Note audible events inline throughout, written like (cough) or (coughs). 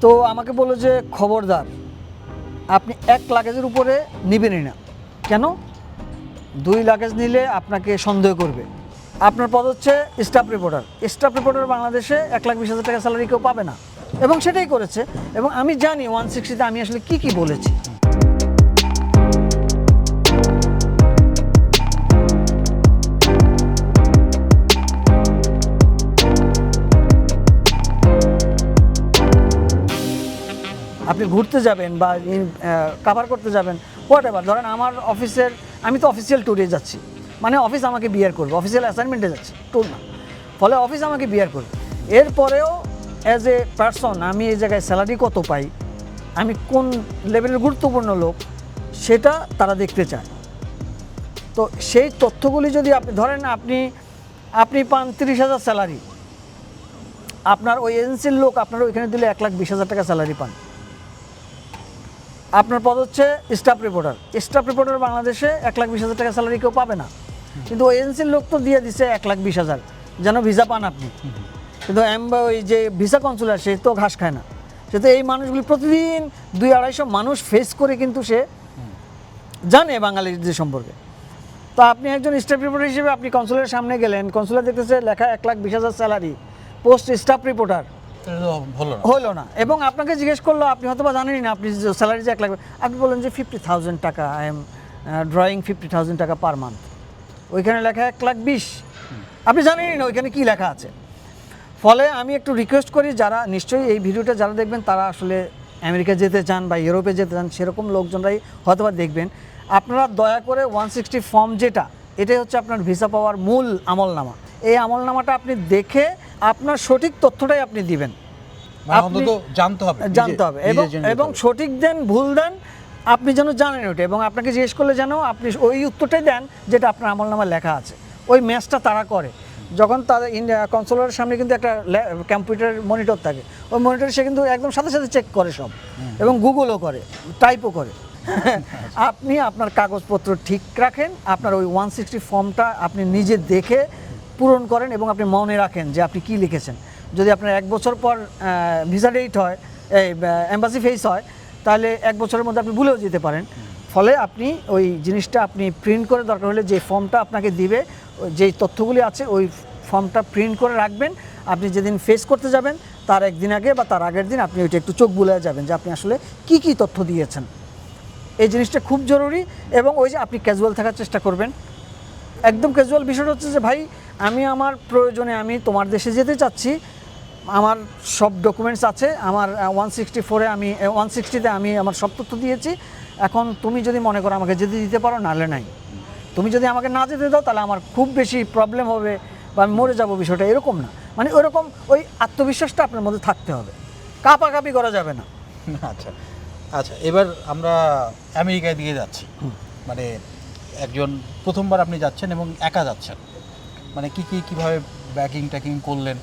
তো আমাকে বলল যে, খবরদার, আপনি এক লাগেজের উপরে নিবেনই না। কেন? দুই লাগেজ নিলে আপনাকে সন্দেহ করবে। আপনার পদ হচ্ছে স্টাফ রিপোর্টার স্টাফ রিপোর্টার বাংলাদেশে এক লাখ বিশ হাজার টাকা স্যালারি কেউ পাবে না। এবং সেটাই করেছে। এবং আমি জানি ওয়ান সিক্সটিতে আমি আসলে কি কি বলেছি। আপনি ঘুরতে যাবেন বা কাভার করতে যাবেন হোয়াট এভার ধরেন আমার অফিসের আমি তো অফিসিয়াল ট্যুরে যাচ্ছি। মানে অফিস আমাকে বিয়ার করবে অফিসিয়াল অ্যাসাইনমেন্টে যাচ্ছি ট্যুর না। ফলে অফিস আমাকে বিয়ার করবে। এরপরেও অ্যাজ এ পার্সন আমি এই জায়গায় স্যালারি কত পাই, আমি কোন লেভেলের গুরুত্বপূর্ণ লোক, সেটা তারা দেখতে চায়। তো সেই তথ্যগুলি যদি আপনি, ধরেন আপনি আপনি পান তিরিশ হাজার স্যালারি আপনার ওই এজেন্সির লোক আপনার ওইখানে দিলে এক লাখ বিশ হাজার টাকা স্যালারি পান। আপনার পদ হচ্ছে স্টাফ রিপোর্টার স্টাফ রিপোর্টার বাংলাদেশে এক লাখ বিশ হাজার টাকা স্যালারি কেউ পাবে না। কিন্তু এজেন্সির লোক তো দিয়ে দিছে এক লাখ বিশ হাজার। যেন ভিসা পান আপনি। কিন্তু ওই যে ভিসা কনসুলার সে তো ঘাস খায় না। সে তো এই মানুষগুলি প্রতিদিন দুই আড়াইশো মানুষ ফেস করে কিন্তু সে জানে বাঙালিদের সম্পর্কে। তো আপনি একজন স্টাফ রিপোর্টার হিসেবে আপনি কনসুলের সামনে গেলেন। কনসুলার দেখতেছে লেখা এক লাখ বিশ হাজার স্যালারি পোস্ট স্টাফ রিপোর্টার হলো না। এবং আপনাকে জিজ্ঞেস করল, আপনি হয়তো বা জানেনই না, আপনি স্যালারি যে এক লাখ আপনি বললেন যে ফিফটি থাউজেন্ড টাকা I am drawing fifty thousand taka per month ওইখানে লেখা এক লাখ বিশ। আপনি জানেনই না ওইখানে কী লেখা আছে। ফলে আমি একটু রিকোয়েস্ট করি, যারা নিশ্চয়ই এই ভিডিওটা যারা দেখবেন, তারা আসলে আমেরিকা যেতে চান বা ইউরোপে যেতে চান, সেরকম লোকজনরাই হয়তো বা দেখবেন। আপনারা দয়া করে ওয়ান সিক্সটি ফর্ম যেটা, এটাই হচ্ছে আপনার ভিসা পাওয়ার মূল আমলনামা। এই আমলনামাটা আপনি দেখে আপনার সঠিক তথ্যটাই আপনি দিবেন। মানে জানতে হবে জানতে হবে। এবং এবং সঠিক দেন ভুল দেন আপনি যেন জানেন ওটা। এবং আপনাকে জিজ্ঞেস করলে যেন আপনি ওই উত্তরটাই দেন যেটা আপনার আমল নামায় লেখা আছে। ওই ম্যাচটা তারা করে। যখন তাদের কনসোলারের সামনে কিন্তু একটা কম্পিউটার মনিটর থাকে। ওই মনিটর সে কিন্তু একদম সাথে সাথে চেক করে সব। এবং গুগলও করে টাইপও করে। আপনি আপনার কাগজপত্র ঠিক রাখেন। আপনার ওই ওয়ান সিক্সটি ফর্মটা আপনি নিজে দেখে পূরণ করেন এবং আপনি মনে রাখেন যে আপনি কি লিখেছেন। যদি আপনার এক বছর পর ভিসা ডেট হয়, এই এম্বাসি ফেস হয়, তাহলে এক বছরের মধ্যে আপনি ভুলেও যেতে পারেন। ফলে আপনি ওই জিনিসটা আপনি প্রিন্ট করে দরকার হলে যে ফর্মটা আপনাকে দিবে যেই তথ্যগুলি আছে, ওই ফর্মটা প্রিন্ট করে রাখবেন। আপনি যেদিন ফেস করতে যাবেন, তার একদিন আগে বা তার আগের দিন আপনি ওইটা একটু চোখ বুলে যাবেন যে আপনি আসলে কি কি তথ্য দিয়েছেন। এই জিনিসটা খুব জরুরি এবং ওই যে আপনি ক্যাজুয়াল থাকার চেষ্টা করবেন। একদম ক্যাজুয়াল বিষয়টা হচ্ছে যে ভাই আমি আমার প্রয়োজনে আমি তোমার দেশে যেতে চাচ্ছি। আমার সব ডকুমেন্টস আছে। আমার ওয়ান সিক্সটি ফোরে আমি ওয়ান সিক্সটিতে আমি আমার সব তথ্য দিয়েছি। এখন তুমি যদি মনে করো আমাকে যেতে দিতে পারো নাহলে নাই। তুমি যদি আমাকে না যেতে দাও তাহলে আমার খুব বেশি প্রবলেম হবে বা আমি মরে যাব বিষয়টা এরকম না। মানে ওরকম ওই আত্মবিশ্বাসটা আপনার মধ্যে থাকতে হবে। কাপাকাপি করা যাবে না। (laughs) আচ্ছা। আচ্ছা এবার আমরা আমেরিকায় দিয়ে যাচ্ছি। মানে একজন প্রথমবার আপনি যাচ্ছেন এবং একা যাচ্ছেন। মানে কি কি কীভাবে ব্যাকিং ট্যাকিং করলেন?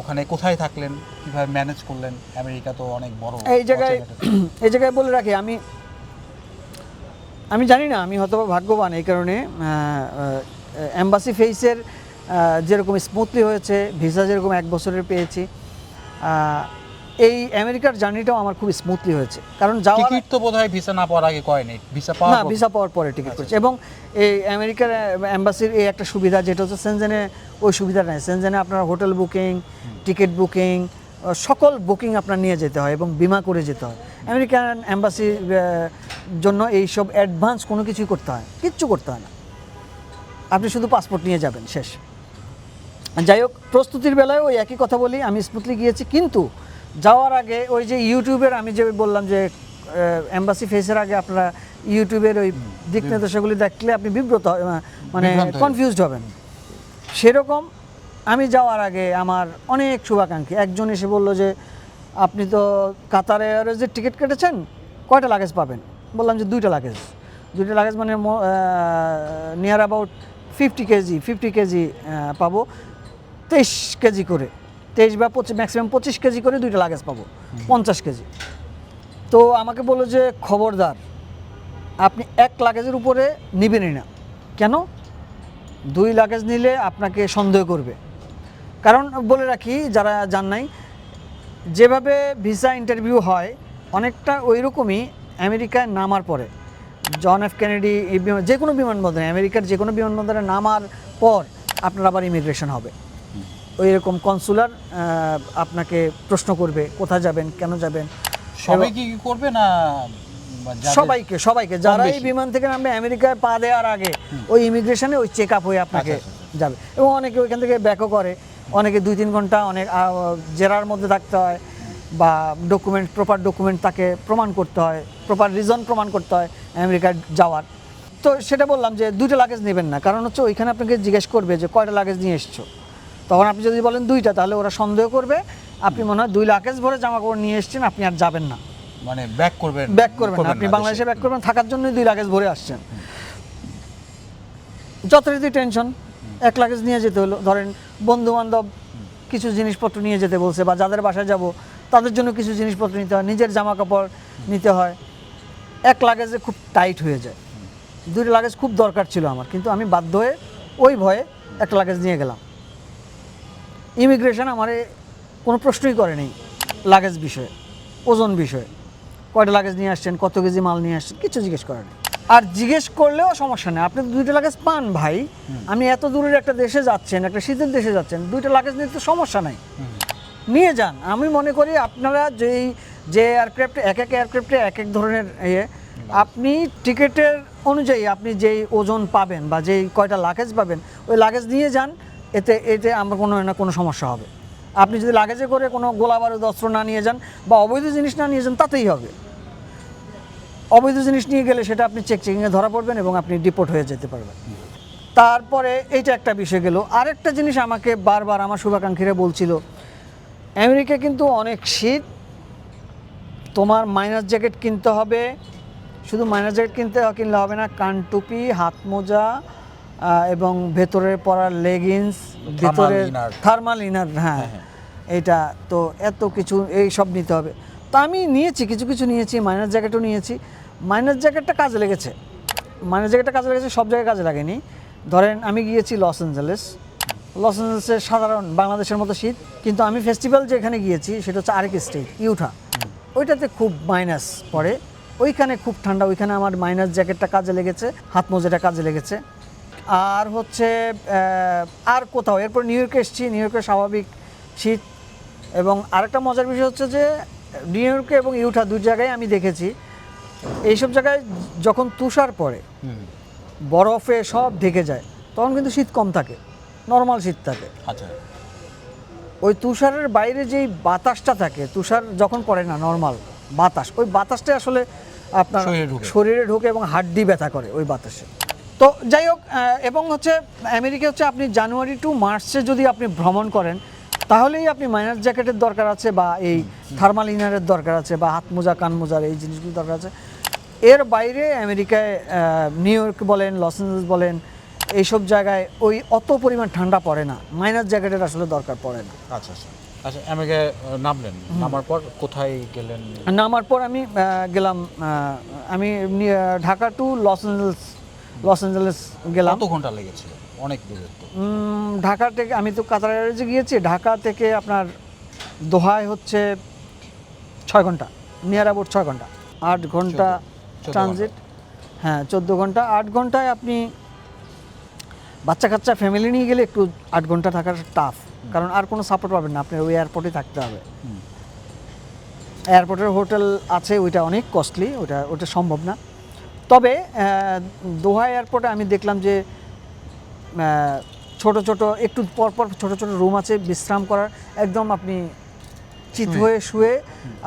ওখানে কোথায় থাকলেন? কীভাবে ম্যানেজ করলেন? আমেরিকা তো অনেক বড় এই জায়গায় (clears throat) এই জায়গায় বলে রাখি আমি আমি জানি না আমি হয়তো ভাগ্যবান এই কারণে। অ্যাম্বাসি ফেসের যেরকম স্মুথলি হয়েছে ভিসা যেরকম এক বছরের পেয়েছি। এই আমেরিকার জার্নিটাও আমার খুব স্মুথলি হয়েছে। কারণ যাওয়ার টিকিট তো বোধহয় ভিসা না পাওয়ার আগে কয়নি ভিসা পাওয়ার না ভিসা পাওয়ার পরে টিকিট করেছে। এবং এই আমেরিকার অ্যাম্বাসির এই একটা সুবিধা যেটা হচ্ছে সেনজেনে ওই সুবিধা নেই। সেনজেনে আপনার হোটেল বুকিং টিকিট বুকিং সকল বুকিং আপনার নিয়ে যেতে হয় এবং বিমা করে যেতে হয়। আমেরিকান অ্যাম্বাসির জন্য এই সব অ্যাডভান্স কোনো কিছুই করতে হয় কিচ্ছু করতে হয় না। আপনি শুধু পাসপোর্ট নিয়ে যাবেন শেষ। যাই হোক প্রস্তুতির বেলায় ওই একই কথা বলি আমি স্মুথলি গিয়েছি। কিন্তু যাওয়ার আগে ওই যে ইউটিউবের আমি যে বললাম যে এম্বাসি ফেসের আগে আপনারা ইউটিউবের ওই দিক নির্দেশাগুলি দেখলে আপনি বিব্রত মানে কনফিউজড হবেন। সেরকম আমি যাওয়ার আগে আমার অনেক শুভাকাঙ্ক্ষী। একজন এসে বলল যে আপনি তো কাতার এয়ারওয়েজের টিকিট কেটেছেন কয়টা লাগেজ পাবেন? বললাম যে দুইটা লাগেজ দুইটা লাগেজ মানে near about fifty KG fifty KG পাবো তেইশ কেজি করে। তেইশ বা পঁচিশ ম্যাক্সিমাম পঁচিশ কেজি করে দুইটা লাগেজ পাবো, পঞ্চাশ কেজি। তো আমাকে বলল যে, খবরদার, আপনি এক লাগেজের উপরে নিবেনই না। কেন? দুই লাগেজ নিলে আপনাকে সন্দেহ করবে। কারণ বলে রাখি, যারা জান নাই, যেভাবে ভিসা ইন্টারভিউ হয়, অনেকটা ওই রকমই আমেরিকায় নামার পরে। জন এফ কেনেডি যে কোনো বিমানবন্দরে, আমেরিকার যে কোনো বিমানবন্দরে নামার পর আপনার আবার ইমিগ্রেশন হবে। ওই রকম কনসুলার আপনাকে প্রশ্ন করবে কোথায় যাবেন কেন যাবেন? সবাই কি কি করবে না সবাইকে সবাইকে যারা এই বিমান থেকে নামবে আমেরিকায় পা দেওয়ার আগে ওই ইমিগ্রেশনে ওই চেক আপ হয়ে আপনাকে আচ্ছা, আচ্ছা, যাবে। এবং অনেকে ওইখান থেকে ব্যাকও করে। অনেকে দুই তিন ঘণ্টা অনেক জেরার মধ্যে থাকতে হয় বা ডকুমেন্ট প্রপার ডকুমেন্ট তাকে প্রমাণ করতে হয় প্রপার রিজন প্রমাণ করতে হয় আমেরিকায় যাওয়ার। তো সেটা বললাম যে দুইটা লাগেজ নেবেন না। কারণ হচ্ছে ওইখানে আপনাকে জিজ্ঞেস করবে যে কয়টা লাগেজ নিয়ে এসছো? তখন আপনি যদি বলেন দুইটা তাহলে ওরা সন্দেহ করবে। আপনি মনে হয় দুই লাগেজ ভরে জামা কাপড় নিয়ে এসছেন আপনি আর যাবেন না। মানে ব্যাক করবেন ব্যাক করবেন। আপনি বাংলাদেশে ব্যাক করবেন থাকার জন্যই দুই লাগেজ ভরে আসছেন। যথারীতি টেনশন এক লাগেজ নিয়ে যেতে হলো। ধরেন বন্ধু বান্ধব কিছু জিনিসপত্র নিয়ে যেতে বলছে বা যাদের বাসায় যাব তাদের জন্য কিছু জিনিসপত্র নিতে হয় নিজের জামা কাপড় নিতে হয়। এক লাগেজে খুব টাইট হয়ে যায়। দুইটা লাগেজ খুব দরকার ছিল আমার কিন্তু আমি বাধ্য হয়ে ওই ভয়ে একটা লাগেজ নিয়ে গেলাম। ইমিগ্রেশন আমারে কোনো প্রশ্নই করেনি লাগেজ বিষয়ে ওজন বিষয়ে। কয়টা লাগেজ নিয়ে আসছেন কত কেজি মাল নিয়ে আসছেন কিছু জিজ্ঞেস করেনি আর জিজ্ঞেস করলেও সমস্যা নেই আপনি তো দুইটা লাগেজ পান ভাই। আমি এত দূরের একটা দেশে যাচ্ছেন একটা শীতের দেশে যাচ্ছেন দুইটা লাগেজ নিতে তো সমস্যা নাই। নিয়ে যান আমি মনে করি আপনারা যেই যে এয়ারক্রাফটে এক এক এয়ারক্রাফটে এক এক ধরনের ইয়ে আপনি টিকিটের অনুযায়ী আপনি যেই ওজন পাবেন বা যেই কয়টা লাগেজ পাবেন ওই লাগেজ নিয়ে যান এতে এতে আমার কোনো না কোনো সমস্যা হবে। আপনি যদি লাগেজে করে কোনো গোলা অস্ত্র না নিয়ে যান বা অবৈধ জিনিস না নিয়ে যান, তাতেই হবে। অবৈধ জিনিস নিয়ে গেলে সেটা আপনি চেক চেকিংয়ে ধরা পড়বেন এবং আপনি ডিপোর্ট হয়ে যেতে পারবেন। তারপরে এইটা একটা বিষয় গেল। আরেকটা জিনিস আমাকে বারবার আমার শুভাকাঙ্ক্ষীরা বলছিল আমেরিকা কিন্তু অনেক শীত, তোমার মাইনাস জ্যাকেট কিনতে হবে, শুধু মাইনাস জ্যাকেট কিনতে কিনলে হবে না কান টুপি হাত মোজা এবং ভেতরে পরার লেগিংস ভিতরে। থার্মাল ইনার হ্যাঁ। এটা তো এত কিছু এই সব নিতে হবে। তো আমি নিয়েছি কিছু কিছু নিয়েছি মাইনাস জ্যাকেটও নিয়েছি। মাইনাস জ্যাকেটটা কাজে লেগেছে। মাইনাস জ্যাকেটটা কাজে লেগেছে সব জায়গায় কাজে লাগেনি। ধরেন আমি গিয়েছি লস অ্যাঞ্জেলেস লস অ্যাঞ্জেলেসের সাধারণ বাংলাদেশের মতো শীত কিন্তু আমি ফেস্টিভ্যাল যেখানে গিয়েছি সেটা হচ্ছে আরেক স্টেট ইউঠা ওইটাতে খুব মাইনাস পড়ে। ওইখানে খুব ঠান্ডা ওইখানে আমার মাইনাস জ্যাকেটটা কাজে লেগেছে হাত মোজাটা কাজে লেগেছে। আর হচ্ছে আর কোথাও। এরপর নিউ ইয়র্কে এসেছি নিউ ইয়র্কে স্বাভাবিক শীত। এবং আরেকটা মজার বিষয় হচ্ছে যে নিউ ইয়র্কে এবং ইউঠা দুই জায়গায় আমি দেখেছি। এইসব জায়গায় যখন তুষার পড়ে বরফে সব ঢেকে যায় তখন কিন্তু শীত কম থাকে নর্মাল শীত থাকে। আচ্ছা। ওই তুষারের বাইরে যেই বাতাসটা থাকে তুষার যখন পড়ে না নর্মাল বাতাস ওই বাতাসটা আসলে আপনার। শরীরে ঢুকে এবং হাড্ডি ব্যথা করে ওই বাতাসে। তো যাই হোক এবং হচ্ছে আমেরিকা হচ্ছে আপনি জানুয়ারি টু মার্চে যদি আপনি ভ্রমণ করেন তাহলেই আপনি মাইনাস জ্যাকেটের দরকার আছে বা এই থার্মাল ইনারের দরকার আছে বা হাত মোজা কান মোজার এই জিনিসগুলো দরকার আছে। এর বাইরে আমেরিকায় নিউ ইয়র্ক বলেন লস অ্যাঞ্জেলেস বলেন এইসব জায়গায় ওই অত পরিমাণ ঠান্ডা পড়ে না। মাইনাস জ্যাকেটের আসলে দরকার পড়ে না। আচ্ছা আচ্ছা। আচ্ছা আমেরিকায় নামলেন? নামার পর কোথায় গেলেন? নামার পর আমি গেলাম আমি Dhaka to Los Angeles Los Angeles গেলাম। কত ঘণ্টা লেগেছিল? অনেক দূরের তো। ঢাকা থেকে আমি তো কাতার এয়ারওয়েজে গিয়েছি ঢাকা থেকে আপনার দোহায় হচ্ছে ছয় ঘণ্টা নিয়ার অ্যাবাউট ছয় ঘণ্টা আট ঘণ্টা ট্রানজিট হ্যাঁ চোদ্দ ঘণ্টা আট ঘন্টায় আপনি বাচ্চা কাচ্চা ফ্যামিলি নিয়ে গেলে একটু আট ঘণ্টা থাকার টাফ কারণ আর কোনো সাপোর্ট পাবেন না আপনার ওই এয়ারপোর্টে থাকতে হবে। এয়ারপোর্টের হোটেল আছে ওইটা অনেক কস্টলি ওটা ওটা সম্ভব না। তবে দোহা এয়ারপোর্টে আমি দেখলাম যে ছোট ছোট একটু পরপর পর ছোট ছোট রুম আছে বিশ্রাম করার। একদম আপনি চিত হয়ে শুয়ে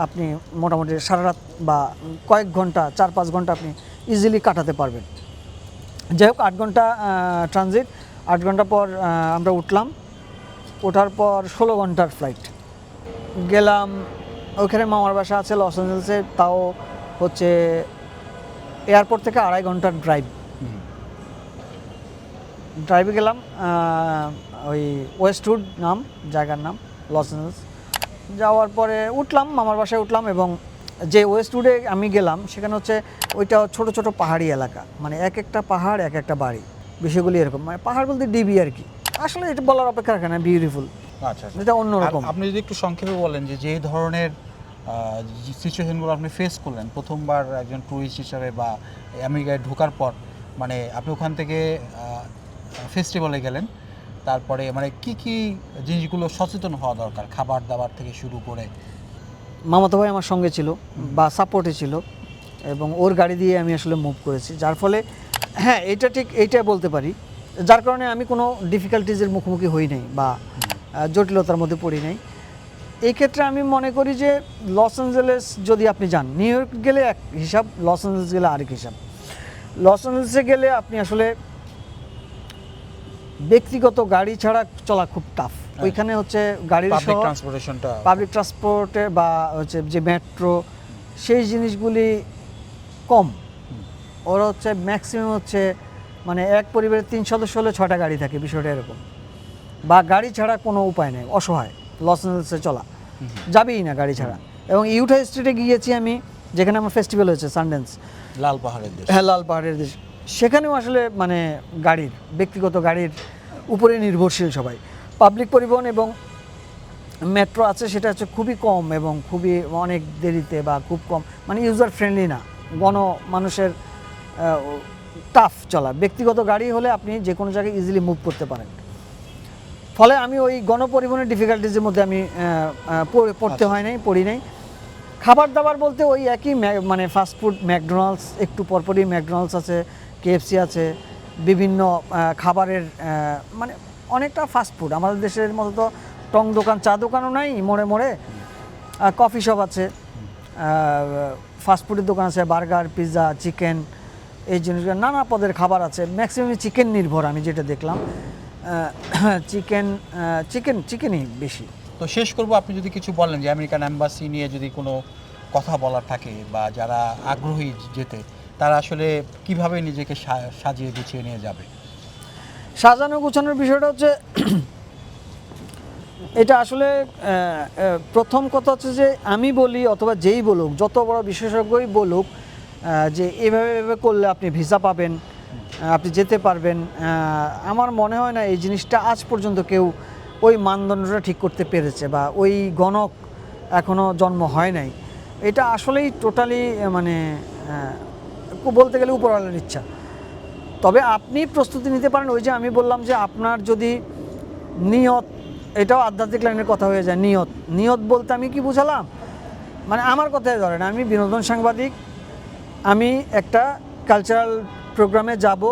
আপনি মোটামুটি সারা রাত বা কয়েক ঘণ্টা চার পাঁচ ঘণ্টা আপনি ইজিলি কাটাতে পারবেন। যাই হোক আট ঘণ্টা ট্রানজিট আট ঘণ্টা পর আমরা উঠলাম। ওঠার পর ষোলো ঘণ্টার ফ্লাইট গেলাম ওইখানে মামার বাসা আছে লস অ্যাঞ্জেলসে তাও হচ্ছে এয়ারপোর্ট থেকে আড়াই ঘণ্টার ড্রাইভ। ড্রাইভে গেলাম ওই ওয়েস্টউড নাম জায়গার নাম লস অ্যাঞ্জেলস যাওয়ার পরে উঠলাম মামার বাসায় উঠলাম এবং যে ওয়েস্টউডে আমি গেলাম সেখানে হচ্ছে ওইটা ছোট ছোট পাহাড়ি এলাকা। মানে এক একটা পাহাড় এক একটা বাড়ি। বিষয়গুলি এরকম। মানে পাহাড় বলতে ডিবি আর কি। আসলে এটা বলার অপেক্ষা রাখে না বিউটিফুল আচ্ছা আচ্ছা। এটা অন্যরকম। আর আপনি যদি একটু সংক্ষেপে বলেন যে যে ধরনের সিচুয়েশনগুলো আপনি ফেস করলেন প্রথমবার একজন ট্যুরিস্ট হিসাবে বা আমেরিকায় ঢোকার পর মানে আপনি ওখান থেকে ফেস্টিভ্যালে গেলেন তারপরে মানে কি কি জিনিসগুলো সচেতন হওয়া দরকার খাবার দাবার থেকে শুরু করে? মামাতো ভাই আমার সঙ্গে ছিল বা সাপোর্টে ছিল এবং ওর গাড়ি দিয়ে আমি আসলে মুভ করেছি যার ফলে হ্যাঁ এটা ঠিক এইটা বলতে পারি যার কারণে আমি কোনো ডিফিকাল্টিজের মুখোমুখি হই নাই বা জটিলতার মধ্যে পড়ি নাই। এই ক্ষেত্রে আমি মনে করি যে লস অ্যাঞ্জেলেস যদি আপনি যান নিউ ইয়র্ক গেলে এক হিসাব লস অ্যাঞ্জেলেস গেলে আরেক হিসাব। লস অ্যাঞ্জেলেসে গেলে আপনি আসলে ব্যক্তিগত গাড়ি ছাড়া চলা খুব টাফ ওইখানে হচ্ছে গাড়ির পাবলিক ট্রান্সপোর্টেশনটা পাবলিক ট্রান্সপোর্টে বা হচ্ছে যে মেট্রো সেই জিনিসগুলি কম। ওরা হচ্ছে ম্যাক্সিমাম হচ্ছে মানে এক পরিবারের তিন সদস্য হলে ছটা গাড়ি থাকে বিষয়টা এরকম। বা গাড়ি ছাড়া কোনো উপায় নেই অসহায়। লস অ্যাঞ্জেলেসে চলা। যাবেই না গাড়ি ছাড়া। এবং ইউটা স্ট্রিটে গিয়েছি আমি যেখানে আমার ফেস্টিভ্যাল হয়েছে সানডেন্স লাল পাহাড়ের দেশ। হ্যাঁ লাল পাহাড়ের দেশ। সেখানেও আসলে মানে গাড়ির ব্যক্তিগত গাড়ির উপরে নির্ভরশীল সবাই। পাবলিক পরিবহন এবং মেট্রো আছে সেটা হচ্ছে খুবই কম এবং খুবই অনেক দেরিতে বা খুব কম। মানে ইউজার ফ্রেন্ডলি না। গণ মানুষের টাফ চলা। ব্যক্তিগত গাড়ি হলে আপনি যে কোনো জায়গায় ইজিলি মুভ করতে পারেন। ফলে আমি ওই গণপরিবহনের ডিফিকাল্টিজের মধ্যে আমি পড়তে হয় নাই পড়ি নাই। খাবার দাবার বলতে ওই একই মানে ফাস্টফুড ম্যাকডোনাল্ডস একটু পরপরই ম্যাকডোনাল্ডস আছে কেএফসি আছে বিভিন্ন খাবারের মানে অনেকটা ফাস্টফুড আমাদের দেশের মতো তো টং দোকান চা দোকানও নাই মোড়ে মোড়ে। কফি শপ আছে ফাস্টফুডের দোকান আছে বার্গার পিৎজা চিকেন এই জিনিসগুলো নানা পদের খাবার আছে। ম্যাক্সিমাম চিকেন নির্ভর আমি যেটা দেখলাম। (coughs) চিকেন চিকেন চিকেনই বেশি। তো শেষ করব আপনি যদি কিছু বলেন যে আমেরিকান অ্যাম্বাসি নিয়ে যদি কোনো কথা বলার থাকে বা যারা আগ্রহী যেতে তারা আসলে কীভাবে নিজেকে সাজিয়ে গুছিয়ে নিয়ে যাবে? সাজানো গুছানোর বিষয়টা হচ্ছে (coughs) এটা আসলে প্রথম কথা হচ্ছে যে আমি বলি অথবা যেই বলুক যত বড় বিশেষজ্ঞই বলুক যে এভাবে এভাবে করলে আপনি ভিসা পাবেন আপনি যেতে পারবেন। আমার মনে হয় না এই জিনিসটা আজ পর্যন্ত কেউ ওই মানদণ্ডটা ঠিক করতে পেরেছে বা ওই গণক এখনও জন্ম হয় নাই। এটা আসলেই টোটালি মানে বলতে গেলে উপরওয়ালার ইচ্ছা। তবে আপনি প্রস্তুতি নিতে পারেন ওই যে আমি বললাম যে আপনার যদি নিয়ত, এটাও আধ্যাত্মিক লাইনের কথা হয়ে যায়, নিয়ত। নিয়ত বলতে আমি কি বুঝালাম? মানে আমার কথাই ধরেন, আমি বিনোদন সাংবাদিক, আমি একটা কালচারাল প্রোগ্রামে যাব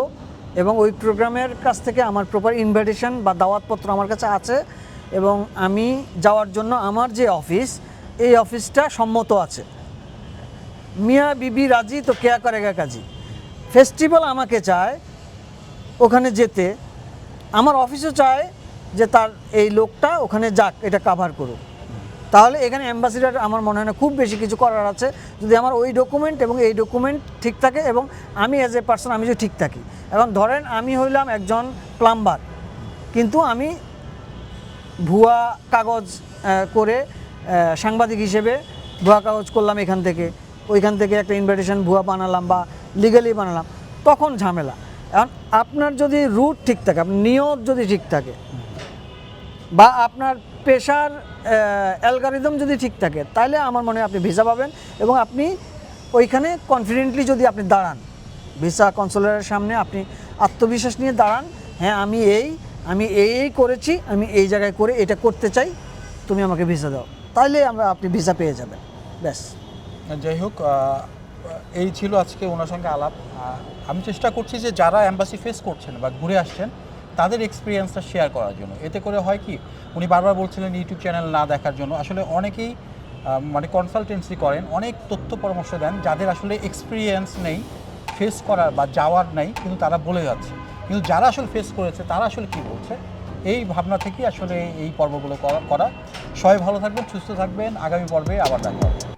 এবং ওই প্রোগ্রামের কাছ থেকে আমার প্রপার ইনভাইটেশন বা দাওয়াতপত্র আমার কাছে আছে এবং আমি যাওয়ার জন্য আমার যে অফিস এই অফিসটা সম্মত আছে। মিয়া বিবি রাজি তো কেয়া করেগা কাজী? ফেস্টিভ্যাল আমাকে চায় ওখানে যেতে। আমার অফিসও চায় যে তার এই লোকটা ওখানে যাক, এটা কাভার করুক। তাহলে এখানে অ্যাম্বাসিডার আমার মনে হয় না, খুব বেশি কিছু করার আছে। যদি আমার ওই ডকুমেন্ট এবং এই ডকুমেন্ট ঠিক থাকে এবং আমি অ্যাজ এ পার্সন আমি যদি ঠিক থাকি। এখন ধরেন আমি হইলাম একজন প্লাম্বার কিন্তু আমি ভুয়া কাগজ করে সাংবাদিক হিসেবে ভুয়া কাগজ করলাম এখান থেকে। ওইখান থেকে একটা ইনভিটেশন ভুয়া বানালাম বা লিগালি বানালাম, তখন ঝামেলা। এখন আপনার যদি রুট ঠিক থাকে আপনার নিয়ত যদি ঠিক থাকে, বা আপনার পেশার অ্যালগারিদম যদি ঠিক থাকে তাহলে আমার মনে হয় আপনি ভিসা পাবেন এবং আপনি ওইখানে কনফিডেন্টলি যদি আপনি দাঁড়ান ভিসা কনসুলারের সামনে আপনি আত্মবিশ্বাস নিয়ে দাঁড়ান হ্যাঁ আমি এই আমি এই এই করেছি, আমি এই জায়গায় করে এটা করতে চাই, তুমি আমাকে ভিসা দাও তাহলে আমরা আপনি ভিসা পেয়ে যাবেন, ব্যাস। যাই হোক এই ছিল আজকে ওনার সঙ্গে আলাপ। আমি চেষ্টা করছি যে যারা অ্যাম্বাসি ফেস করছেন বা ঘুরে আসছেন তাদের এক্সপিরিয়েন্সটা শেয়ার করার জন্য। এতে করে হয় কি, উনি বারবার বলছিলেন ইউটিউব চ্যানেল না দেখার জন্য। আসলে অনেকেই মানে কনসালটেন্সি করেন, অনেক তথ্য পরামর্শ দেন যাদের আসলে এক্সপিরিয়েন্স নেই ফেস করার বা যাওয়ার নাই, কিন্তু তারা বলে যাচ্ছে। কিন্তু যারা আসলে ফেস করেছে, তারা আসলে কি বলছে? এই ভাবনা থেকেই আসলে এই পর্বগুলো করা। সবাই ভালো থাকবেন, সুস্থ থাকবেন। আগামী পর্বে আবার দেখা হবে।